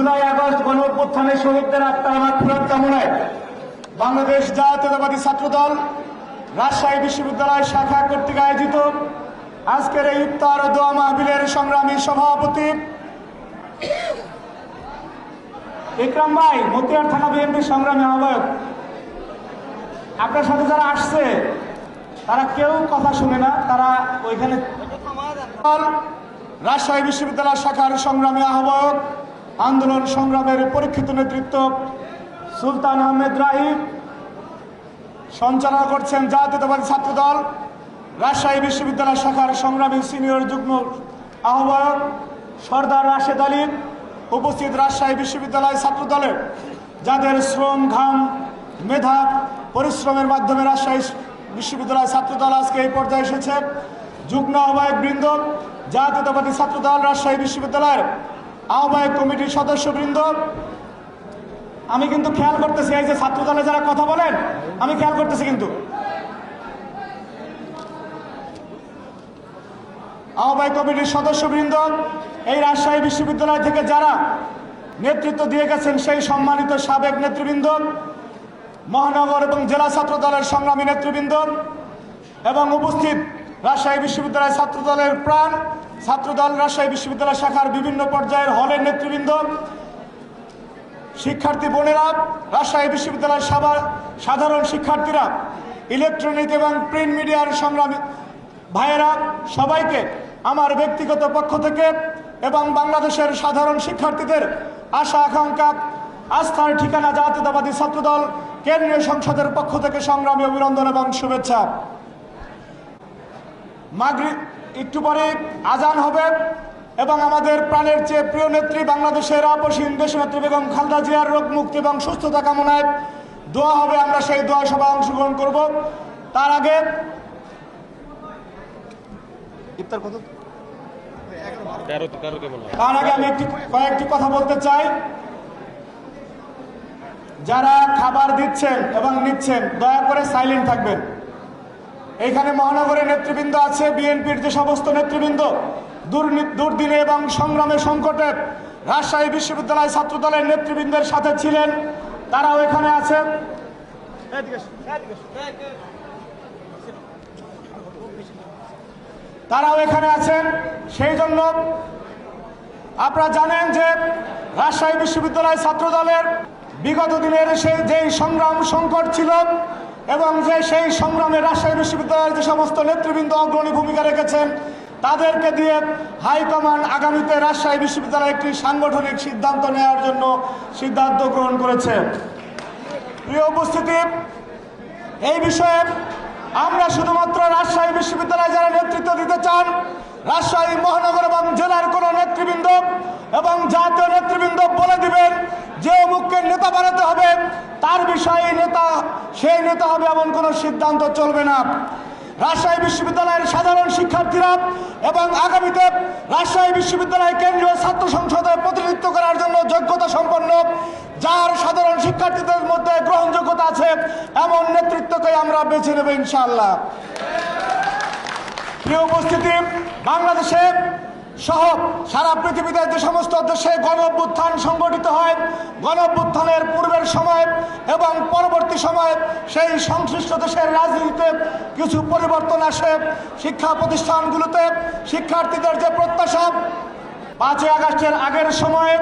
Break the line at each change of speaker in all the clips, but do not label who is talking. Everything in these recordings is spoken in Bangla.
জুলাই আগস্ট গণ শহীদদের আত্মার আমার ফেরত কামনায় বাংলাদেশ জাতীয়তাবাদী ছাত্রদল রাজশাহী বিশ্ববিদ্যালয় শাখা কর্তৃক আয়োজিত আজকের এই ইফতার দোয়া মাহবিলের সংগ্রামী সভাপতি ইকরাম ভাই, মতিয়ার থানা বিএনপির সংগ্রামী আহ্বায়ক। আপনার সাথে যারা আসছে, তারা কেউ কথা শুনে না, তারা ওইখানে রাজশাহী বিশ্ববিদ্যালয় শাখার সংগ্রামী আহ্বায়ক আন্দোলন সংগ্রামের পরীক্ষিত নেতৃত্ব সুলতান আহমেদ রাহিব সঞ্চালনা করছেন জাতীয়তাবাদী ছাত্রদল, রাজশাহী বিশ্ববিদ্যালয় শাখার সংগ্রামী সিনিয়র যুগ্ম আহ্বায়ক সর্দার রাশেদ আলী। উপস্থিত রাজশাহী বিশ্ববিদ্যালয় ছাত্রদলের যাদের শ্রম, ঘাম, মেধা, পরিশ্রমের মাধ্যমে রাজশাহী বিশ্ববিদ্যালয় ছাত্রদল আজকে এই পর্যায়ে এসেছে। যুগ্ম আহ্বায়ক বৃন্দ, জাতীয়তাবাদী ছাত্রদল, রাজশাহী বিশ্ববিদ্যালয়ের আহ্বায়ক কমিটির সদস্যবৃন্দ, আমি কিন্তু খেয়াল করতেছি এই যে ছাত্র দলে যারা কথা বলেন, আমি খেয়াল করতেছি কিন্তু। আহ্বায়ক কমিটির সদস্যবৃন্দ, এই রাজশাহী বিশ্ববিদ্যালয় থেকে যারা নেতৃত্ব দিয়ে গেছেন সেই সম্মানিত সাবেক নেতৃবৃন্দ, মহানগর এবং জেলা ছাত্র দলের সংগ্রামী নেতৃবৃন্দ এবং উপস্থিত রাজশাহী বিশ্ববিদ্যালয় ছাত্র দলের প্রাণ ছাত্রদল রাজশাহী বিশ্ববিদ্যালয় শাখার বিভিন্ন পর্যায়ের হলের নেতৃবৃন্দ, শিক্ষার্থী বোনেরা, রাজশাহী বিশ্ববিদ্যালয়ের সাবা- সাধারণ শিক্ষার্থীরা, ইলেকট্রনিক এবং প্রিন্ট মিডিয়ার সংগ্রামী ভাইয়েরা, সবাইকে আমার ব্যক্তিগত পক্ষ থেকে এবং বাংলাদেশের সাধারণ শিক্ষার্থীদের আশা, আকাঙ্ক্ষা, আস্থার ঠিকানা জাতীয়তাবাদী ছাত্রদল কেন্দ্রীয় সংসদের পক্ষ থেকে সংগ্রামী অভিনন্দন এবং শুভেচ্ছা। মাগরি একটু পরে আজান হবে এবং আমাদের প্রাণের চেয়ে প্রিয় নেত্রী বাংলাদেশের আপসীন দেশনেত্রী বেগম খালদা জিয়ার রোগ মুক্তি এবং সুস্থতা কামনায় দোয়া হবে, আমরা সেই দোয়া সভায় অংশগ্রহণ করব। তার আগে
তার
আগে আমি একটি, কয়েকটি কথা বলতে চাই। যারা খাবার দিচ্ছেন এবং নিচ্ছেন, দয়া করে সাইলেন্ট থাকবেন। এইখানে মহানগরের নেতৃবৃন্দ আছে, বিএনপির যে সমস্ত নেতৃবৃন্দ দুর্দিনে এবং সংগ্রামে সংকটে রাজশাহী বিশ্ববিদ্যালয় ছাত্রদলের নেতৃবৃন্দের সাথে ছিলেন, তারাও এখানে আছেন তারাও এখানে আছেন। সেই জন্য আপনারা জানেন যে রাজশাহী বিশ্ববিদ্যালয় ছাত্র দলের বিগত দিনের সেই যেই সংগ্রাম, সংকট ছিল এবং যে সেই সংগ্রামে রাজশাহী বিশ্ববিদ্যালয়ের যে সমস্ত নেতৃবৃন্দ অগ্রণী ভূমিকা রেখেছেন, তাদেরকে দিয়ে হাইকমান্ড আগামীতে রাজশাহী বিশ্ববিদ্যালয়ে একটি সাংগঠনিক সিদ্ধান্ত নেওয়ার জন্য সিদ্ধান্ত গ্রহণ করেছে। প্রিয় উপস্থিতি, এই বিষয়ে আমরা শুধুমাত্র রাজশাহী বিশ্ববিদ্যালয়ে যারা নেতৃত্ব দিতে চান, রাজশাহী মহানগর এবং জেলার কোন নেতৃবৃন্দ এবং জাতীয় নেতৃবৃন্দ বলে দিবেন, যে অমুককে নেতা বানাতে হবে সেই নেতা হবে এমন কোনো সিদ্ধান্ত চলবে না। রাজশাহী বিশ্ববিদ্যালয়ের সাধারণ শিক্ষার্থীরা এবং আগামীতে রাজশাহী বিশ্ববিদ্যালয় কেন্দ্রীয় ছাত্র সংসদে প্রতিনিধিত্ব করার জন্য যোগ্যতা সম্পন্ন যার সাধারণ শিক্ষার্থীদের মধ্যে গ্রহণযোগ্যতা আছে, এমন নেতৃত্বকে আমরা বেছে নেব ইনশাআল্লাহ। প্রিয় উপস্থিতি, বাংলাদেশে সহ সারা পৃথিবীতে যে সমস্ত দেশে গণ অভ্যুত্থান সংগঠিত হয় গণ অভ্যুত্থানের পূর্বের সময় এবং পরবর্তী সময়ে সেই সংশ্লিষ্ট দেশের রাজনীতিতে কিছু পরিবর্তন আসে। শিক্ষা প্রতিষ্ঠানগুলোতে শিক্ষার্থীদের যে প্রত্যাশা, পাঁচই আগস্টের আগের সময়ে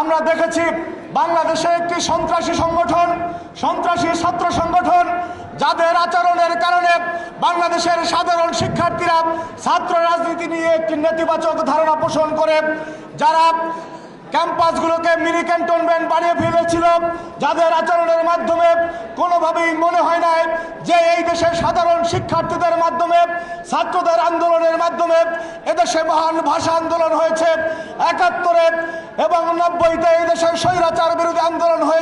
আমরা দেখেছি বাংলাদেশে একটি সন্ত্রাসী সংগঠন, সন্ত্রাসী ছাত্র সংগঠন, যাদের আচরণের কারণে বাংলাদেশের সাধারণ শিক্ষার্থীরা ছাত্র রাজনীতি নিয়ে একটি নেতিবাচক ধারণা পোষণ করে, যারা ক্যাম্পাসগুলোকে মিনি ক্যান্টনমেন্ট বানিয়ে ফেলেছিল, যাদের আচরণের মাধ্যমে কোনোভাবেই মনে হয় নাই যে এই দেশের সাধারণ শিক্ষার্থীদের মাধ্যমে, ছাত্রদের আন্দোলনের মাধ্যমে এদেশে মহান ভাষা আন্দোলন হয়েছে। একাত্তরে এবং নব্বইতে এই দেশের স্বৈরাচার বিরোধী আন্দোলন হয়েছে।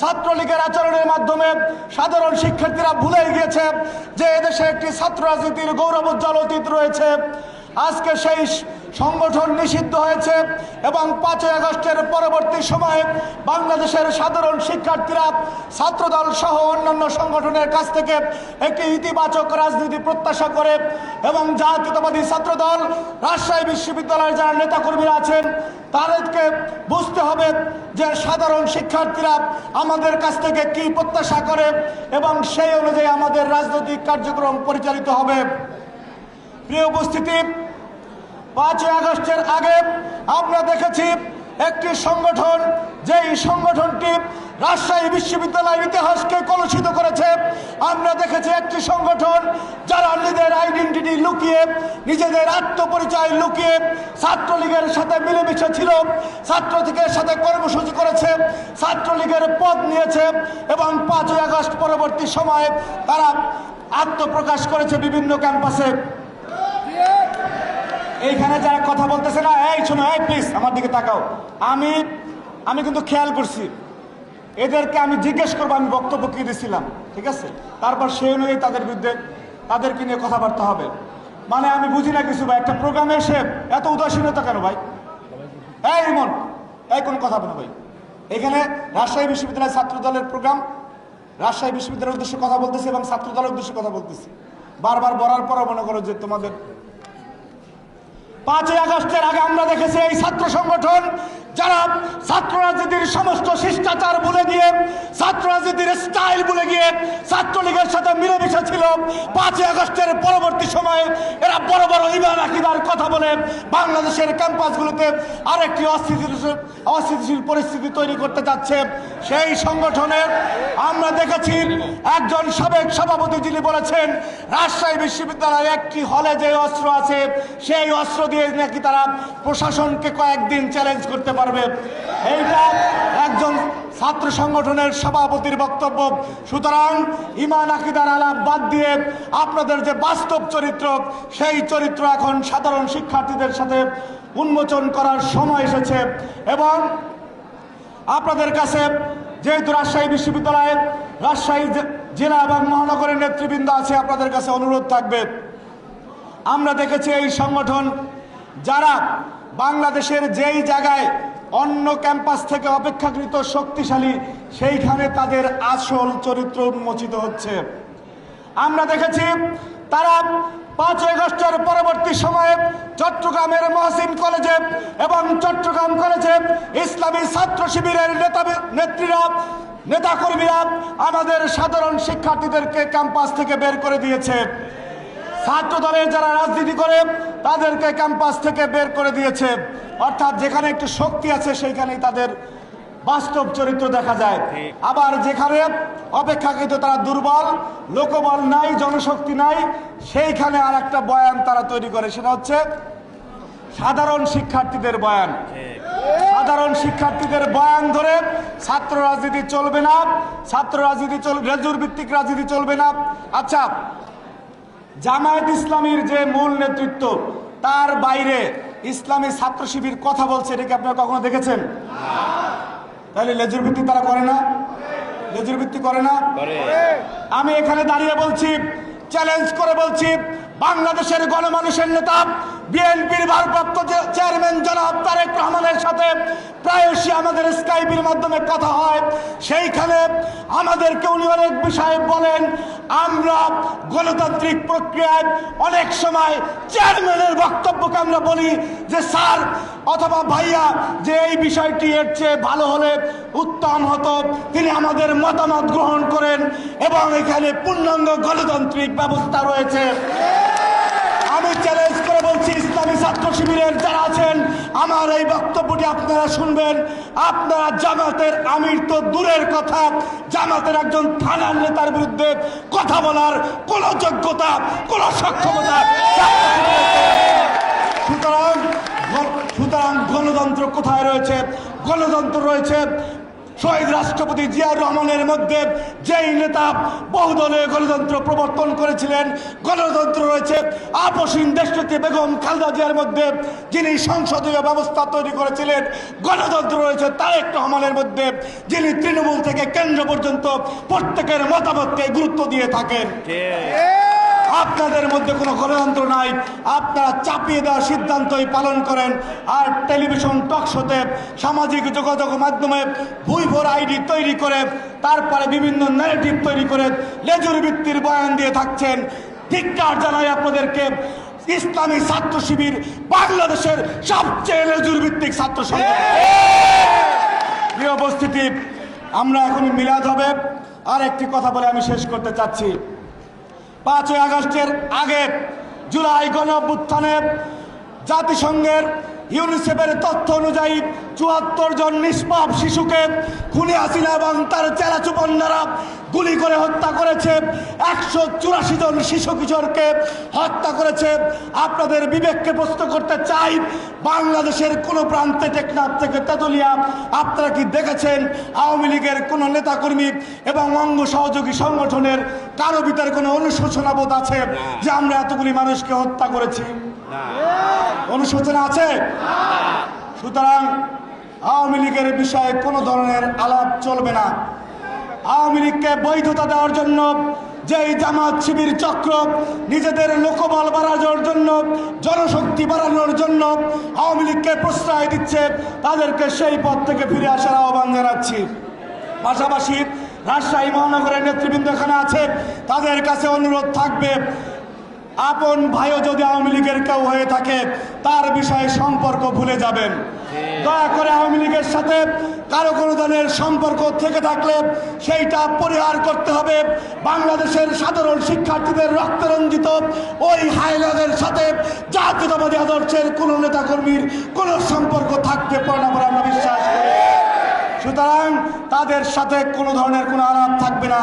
ছাত্রলীগের আচরণের মাধ্যমে সাধারণ শিক্ষার্থীরা ভুলে গিয়েছে যে এদেশে একটি ছাত্র রাজনীতির গৌরবোজ্জ্বল অতীত রয়েছে। আজকে সেই সংগঠন নিষিদ্ধ হয়েছে এবং পাঁচই আগস্টের পরবর্তী সময়ে বাংলাদেশের সাধারণ শিক্ষার্থীরা, ছাত্রদল সহ অন্যান্য সংগঠনের কাছ থেকে একটি ইতিবাচক রাজনীতি প্রত্যাশা করে এবং জাতীয়তাবাদী ছাত্রদল, রাজশাহী বিশ্ববিদ্যালয়ের যারা নেতাকর্মীরা আছেন, তাদেরকে বুঝতে হবে যে সাধারণ শিক্ষার্থীরা আমাদের কাছ থেকে কি প্রত্যাশা করে এবং সেই অনুযায়ী আমাদের রাজনৈতিক কার্যক্রম পরিচালিত হবে। প্রিয় উপস্থিতি পাঁচই আগস্টের আগে আমরা দেখেছি একটি সংগঠন, যেই সংগঠনটি রাজশাহী বিশ্ববিদ্যালয়ের ইতিহাসকে কলুষিত করেছে। আমরা দেখেছি একটি সংগঠন যারা নিজেদের আইডেন্টিটি লুকিয়ে, নিজেদের আত্মপরিচয় লুকিয়ে ছাত্রলীগের সাথে মিলেমিশে ছিল, ছাত্রলীগের সাথে কর্মসূচি করেছে, ছাত্রলীগের পদ নিয়েছে এবং পাঁচই আগস্ট পরবর্তী সময়ে তারা আত্মপ্রকাশ করেছে বিভিন্ন ক্যাম্পাসে। এইখানে যারা কথা বলতেছে না, এই শোনো, এই প্লিজ আমার দিকে তাকাও। আমি আমি কিন্তু খেয়াল করছি। এদেরকে আমি জিজ্ঞেস করব, আমি বক্তব্য কি দিয়েছিলাম ঠিক আছে? তারপর সেই অনুযায়ী তাদের বিরুদ্ধে তাদেরকে নিয়ে কথাবার্তা হবে। মানে আমি বুঝি না কিছু ভাই, একটা প্রোগ্রামে এসে এত উদাসীনতা কেন ভাই? এই ইমন, এই কোনো কথা না ভাই। এখানে রাজশাহী বিশ্ববিদ্যালয়ের ছাত্র দলের প্রোগ্রাম রাজশাহী বিশ্ববিদ্যালয়ের উদ্দেশ্যে কথা বলতেছি এবং ছাত্র দলের উদ্দেশ্যে কথা বলতেছি। বারবার বলার পরও মনে করো যে তোমাদের পাঁচই আগস্টের আগে আমরা দেখেছি এই ছাত্র সংগঠন যারা ছাত্র রাজনীতির সমস্ত শিষ্টাচার ভুলে গিয়ে ছাত্র রাজনীতির স্টাইল ভুলে গিয়ে ছাত্রলীগের সাথে মিলেমিশে ছিল, পাঁচই আগস্টের পরবর্তী সময়ে এরা বড় বড় ইমান আকিদার কথা বলে বাংলাদেশের ক্যাম্পাসগুলোতে আরেকটি অস্থিতিশীল অস্থিতিশীল পরিস্থিতি তৈরি করতে যাচ্ছে। সেই সংগঠনের আমরা দেখেছি একজন সাবেক সভাপতি যিনি বলেছেন, রাজশাহী বিশ্ববিদ্যালয়ে একটি হলে যে অস্ত্র আছে, সেই অস্ত্র দিয়ে নাকি তারা প্রশাসনকে কয়েকদিন চ্যালেঞ্জ করতে পারবে। এইটা একজন ছাত্র সংগঠনের সভাপতির বক্তব্য। সুতরাং ইমান আকিদার আলাপ বাদ দিয়ে আপনাদের যে বাস্তব চরিত্র, সেই চরিত্র এখন সাধারণ শিক্ষার্থীদের সাথে উন্মোচন করার সময় এসেছে এবং আপনাদের কাছে যেহেতু রাজশাহী বিশ্ববিদ্যালয়ে রাজশাহী জেলা এবং মহানগরের নেতৃবৃন্দ আছে, আপনাদের কাছে অনুরোধ থাকবে। আমরা দেখেছি এই সংগঠন যারা বাংলাদেশের যেই জায়গায় অন্য ক্যাম্পাস থেকে অপেক্ষাকৃত শক্তিশালী, সেইখানে তাদের আসল চরিত্র উন্মোচিত হচ্ছে। আমরা দেখেছি, তারা পাঁচ আগস্টের পরবর্তী সময়ে চট্টগ্রামের মহসিন কলেজে এবং চট্টগ্রাম কলেজে ইসলামী ছাত্র শিবিরের নেতা নেত্রীরা, নেতাকর্মীরা আমাদের সাধারণ শিক্ষার্থীদেরকে ক্যাম্পাস থেকে বের করে দিয়েছে। ছাত্র দলের যারা রাজনীতি করে, তাদেরকে ক্যাম্পাস থেকে বের করে দিয়েছে। অর্থাৎ যেখানে একটু শক্তি আছে, সেইখানেই তাদের বাস্তব চরিত্র দেখা যায়। আবার যেখানে অপেক্ষাকৃত তারা দুর্বল, লোকবল নাই, জনশক্তি নাই, সেইখানে আর একটা বয়ান তারা তৈরি করে, সেটা হচ্ছে সাধারণ শিক্ষার্থীদের বয়ান। সাধারণ শিক্ষার্থীদের বয়ান ধরে ছাত্র রাজনীতি চলবে না, ছাত্র রাজনীতি চলবে রেজুর ভিত্তিক রাজনীতি চলবে না। আচ্ছা জামায়াত ইসলামীর যে মূল নেতৃত্ব, তার বাইরে ইসলামী ছাত্র শিবির কথা বলছে এটাকে আপনারা কখনো দেখেছেন? তাহলে লেজুর ভিত্তি তারা করে না? লেজুর ভিত্তি করে না? আমি এখানে দাঁড়িয়ে বলছি চ্যালেঞ্জ করে বলছি বাংলাদেশের গণমানুষের নেতা বিএনপির ভারপ্রাপ্ত চেয়ারম্যান জনাব তারেক রহমানের সাথে প্রায়শই আমাদের স্কাইপের মাধ্যমে কথা হয়, সেইখানে আমাদেরকে উনি অনেক বিষয়ে বলেন, আমরা গণতান্ত্রিক প্রক্রিয়ায় অনেক সময় চেয়ারম্যানের বক্তব্যকে আমরা বলি যে, স্যার, অথবা ভাইয়া, যে এই বিষয়টি এর চেয়ে ভালো হলে উত্তম হতো। তিনি আমাদের মতামত গ্রহণ করেন এবং এখানে পূর্ণাঙ্গ গণতান্ত্রিক ব্যবস্থা রয়েছে। চ্যালেঞ্জ করে বলছি, ইসলামী ছাত্র শিবিরের যারা আছেন, আমার এই বক্তব্যটি আপনারা শুনবেন। আপনারা জামাতের আমির তো দূরের কথা, জামাতের একজন থানার নেতার বিরুদ্ধে কথা বলার কোনো যোগ্যতা, কোনো সক্ষমতা সুতরাং সুতরাং গণতন্ত্র কোথায় রয়েছে? গণতন্ত্র রয়েছে শহীদ রাষ্ট্রপতি জিয়াউর রহমানের মধ্যে যেই নেতা বহুদলীয় গণতন্ত্র প্রবর্তন করেছিলেন গণতন্ত্র রয়েছে আপসীন দেশনেত্রী বেগম খালেদা জিয়ার মধ্যে যিনি সংসদীয় ব্যবস্থা তৈরি করেছিলেন গণতন্ত্র রয়েছে তারেক রহমানের মধ্যে যিনি তৃণমূল থেকে কেন্দ্র পর্যন্ত প্রত্যেকের মতামতকে গুরুত্ব দিয়ে থাকেন।
ঠিক
আপনাদের মধ্যে কোনো গণতন্ত্র নাই। আপনারা চাপিয়ে দেওয়ার সিদ্ধান্তই পালন করেন। আর টেলিভিশন টক শোতে সামাজিক যোগাযোগ মাধ্যমে ভুই ভোর আইডি তৈরি করে তারপরে বিভিন্ন ন্যারেটিভ তৈরি করে লেজুর ভিত্তির বয়ান দিয়ে থাকছেন। ধিক্কার জানাই আপনাদেরকে ইসলামী ছাত্র শিবির বাংলাদেশের সবচেয়ে লেজুর ভিত্তিক ছাত্র সংগঠন। উপস্থিতি আমরা এখন মিলাদ হবে। আর একটি কথা বলে আমি শেষ করতে চাচ্ছি। পাঁচই আগস্টের আগে জুলাই গণ জাতিসংঘের ইউনিসেফের তথ্য অনুযায়ী চুয়াত্তর জন নিষ্পাপ শিশুকে খুনি হাসিনা এবং তার চেলাচুপন্নারা গুলি করে হত্যা করেছে। একশো চুরাশি জন শিশু কিশোরকে হত্যা করেছে। আপনাদের বিবেককে প্রশ্ন করতে চাই, বাংলাদেশের কোনো প্রান্তে টেকনাফ থেকে তেতুলিয়া আপনারা কি দেখেছেন? আওয়ামী লীগের কোনো নেতাকর্মী এবং অঙ্গ সহযোগী সংগঠনের কারও ভিতরে কোনো অনুশোচনা বোধ আছে যে আমরা এতগুলি মানুষকে হত্যা করেছি? অনুশোচনা আছে? সুতরাং আওয়ামী লীগের বিষয়ে কোনো ধরনের আলাপ চলবে না। আওয়ামী লীগকে বৈধতা দেওয়ার জন্য যেই জামাত শিবির চক্র নিজেদের লোকবল বাড়ানোর জন্য জনশক্তি বাড়ানোর জন্য আওয়ামী লীগকে প্রশ্রয় দিচ্ছে তাদেরকে সেই পথ থেকে ফিরে আসার আহ্বান জানাচ্ছি। পাশাপাশি রাজশাহী মহানগরের নেতৃবৃন্দ এখানে আছে তাদের কাছে অনুরোধ থাকবে আপন ভাইও যদি আওয়ামী লীগের কেউ হয়ে থাকে তার বিষয়ে সম্পর্ক ভুলে যাবেন। দয়া করে আওয়ামী লীগের সাথে কারও কোনো দলের সম্পর্ক থেকে থাকলে সেইটা পরিহার করতে হবে। বাংলাদেশের সাধারণ শিক্ষার্থীদের রক্তরঞ্জিত ওই হাইলাদের সাথে জাতীয়তাবাদী আদর্শের কোনো নেতাকর্মীর কোনো সম্পর্ক থাকতে পারে না বলে আমরা বিশ্বাস করি। সুতরাং তাদের সাথে কোনো ধরনের কোনো আলাপ থাকবে না।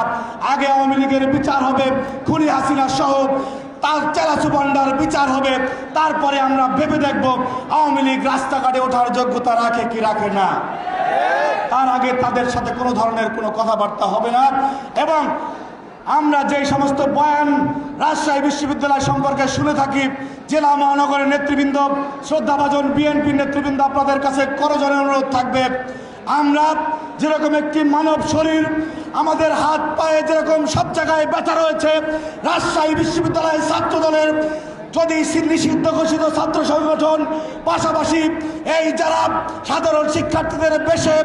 আগে আওয়ামী লীগের বিচার হবে খুনি হাসিনা সহ তার চেলাচু ভান্ডার বিচার হবে। তারপরে আমরা ভেবে দেখব আওয়ামী লীগ রাস্তাঘাটে ওঠার যোগ্যতা রাখে কি রাখে না। তার আগে তাদের সাথে কোনো ধরনের কোনো কথাবার্তা হবে না। এবং আমরা যেই সমস্ত বয়ান রাজশাহী বিশ্ববিদ্যালয় সম্পর্কে শুনে থাকি, জেলা মহানগরের নেতৃবৃন্দ, শ্রদ্ধাভাজন বিএনপি নেতৃবৃন্দ আপনাদের কাছে করজনের অনুরোধ থাকবে। আমরা যেরকম একটি মানব শরীর, আমাদের হাত পায়ে যেরকম সব জায়গায় ব্যথা রয়েছে, রাজশাহী বিশ্ববিদ্যালয় ছাত্র দলের যদি নিষিদ্ধ ঘোষিত ছাত্র সংগঠন, পাশাপাশি এই যারা সাধারণ শিক্ষার্থীদের বেশে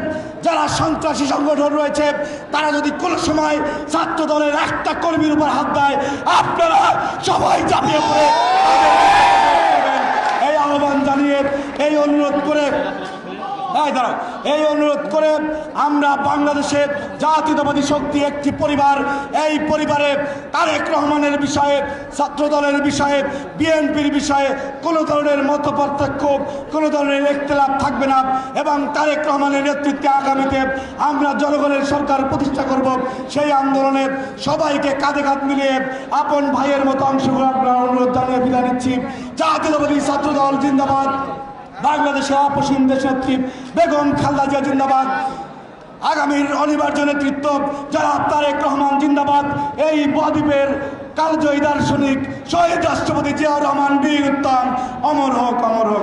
যারা সন্ত্রাসী সংগঠন রয়েছে, তারা যদি কোনো সময় ছাত্র দলের একটা কর্মীর উপর হাত দেয়, আপনারা সবাই চাপিয়ে পড়ে। এই আহ্বান জানিয়ে এই অনুরোধ করে এই দাঁড়াও। এই অনুরোধ করে আমরা বাংলাদেশের জাতীয়তাবাদী শক্তি একটি পরিবার, এই পরিবারে তারেক রহমানের বিষয়ে ছাত্র দলের বিষয়ে, বিএনপির বিষয়ে কোনো ধরনের মত পার্থক্য, কোনো ধরনের একতলাপ থাকবে না এবং তারেক রহমানের নেতৃত্বে আগামীতে আমরা জনগণের সরকার প্রতিষ্ঠা করব। সেই আন্দোলনে সবাইকে কাঁধে কাঁধ মিলিয়ে আপন ভাইয়ের মতো অংশগ্রহণ করার অনুরোধ জানিয়ে বিদায় নিচ্ছি। জাতীয়তাবাদী ছাত্র দল জিন্দাবাদ। বাংলাদেশের অপসীম দেশনেত্রী বেগম খালদা জিয়া জিন্দাবাদ। আগামীর অনিবার্য নেতৃত্ব যারা তারেক রহমান জিন্দাবাদ। এই বদ্বীপের কালজয়ী দার্শনিক শহীদ রাষ্ট্রপতি জিয়াউর রহমান, বীর উত্তম, অমর হোক অমর হোক।